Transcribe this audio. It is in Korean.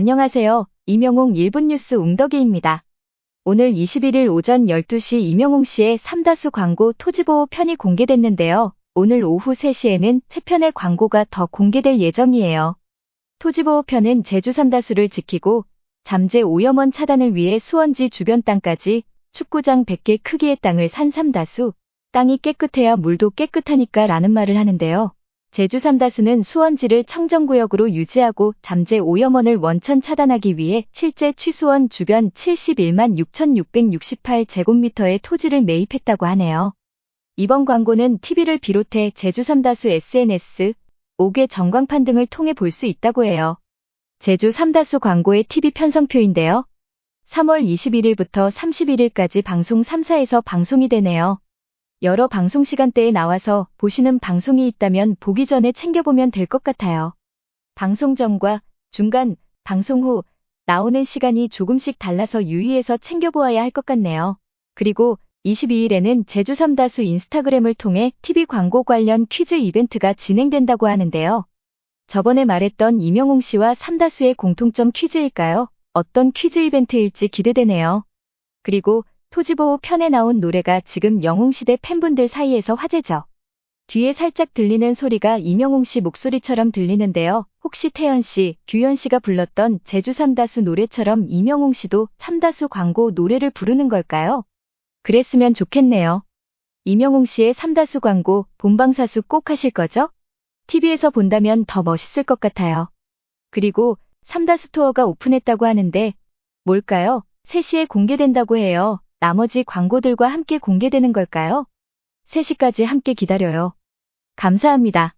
안녕하세요. 이명웅 1분 뉴스 웅덕이입니다. 오늘 21일 오전 12시 이명웅 씨의 삼다수 광고 토지보호 편이 공개됐는데요. 오늘 오후 3시에는 세 편의 광고가 더 공개될 예정이에요. 토지보호 편은 제주 삼다수를 지키고 잠재 오염원 차단을 위해 수원지 주변 땅까지 축구장 100개 크기의 땅을 산 삼다수, 땅이 깨끗해야 물도 깨끗하니까 라는 말을 하는데요. 제주 삼다수는 수원지를 청정구역으로 유지하고 잠재 오염원을 원천 차단하기 위해 실제 취수원 주변 71만 6,668제곱미터의 토지를 매입했다고 하네요. 이번 광고는 TV를 비롯해 제주 삼다수 SNS, 5개 전광판 등을 통해 볼 수 있다고 해요. 제주 삼다수 광고의 TV 편성표인데요. 3월 21일부터 31일까지 방송 3사에서 방송이 되네요. 여러 방송 시간대에 나와서 보시는 방송이 있다면 보기 전에 챙겨보면 될 것 같아요. 방송 전과 중간, 방송 후 나오는 시간이 조금씩 달라서 유의해서 챙겨보아야 할 것 같네요. 그리고 22일에는 제주 삼다수 인스타그램을 통해 TV 광고 관련 퀴즈 이벤트가 진행된다고 하는데요. 저번에 말했던 이명웅 씨와 삼다수의 공통점 퀴즈일까요? 어떤 퀴즈 이벤트일지 기대되네요. 그리고 토지보호 편에 나온 노래가 지금 영웅시대 팬분들 사이에서 화제죠. 뒤에 살짝 들리는 소리가 이명웅 씨 목소리처럼 들리는데요. 혹시 태연 씨, 규현 씨가 불렀던 제주 삼다수 노래처럼 이명웅 씨도 삼다수 광고 노래를 부르는 걸까요? 그랬으면 좋겠네요. 이명웅 씨의 삼다수 광고 본방사수 꼭 하실 거죠? TV에서 본다면 더 멋있을 것 같아요. 그리고 삼다수 투어가 오픈했다고 하는데 뭘까요? 3시에 공개된다고 해요. 나머지 광고들과 함께 공개되는 걸까요? 3시까지 함께 기다려요. 감사합니다.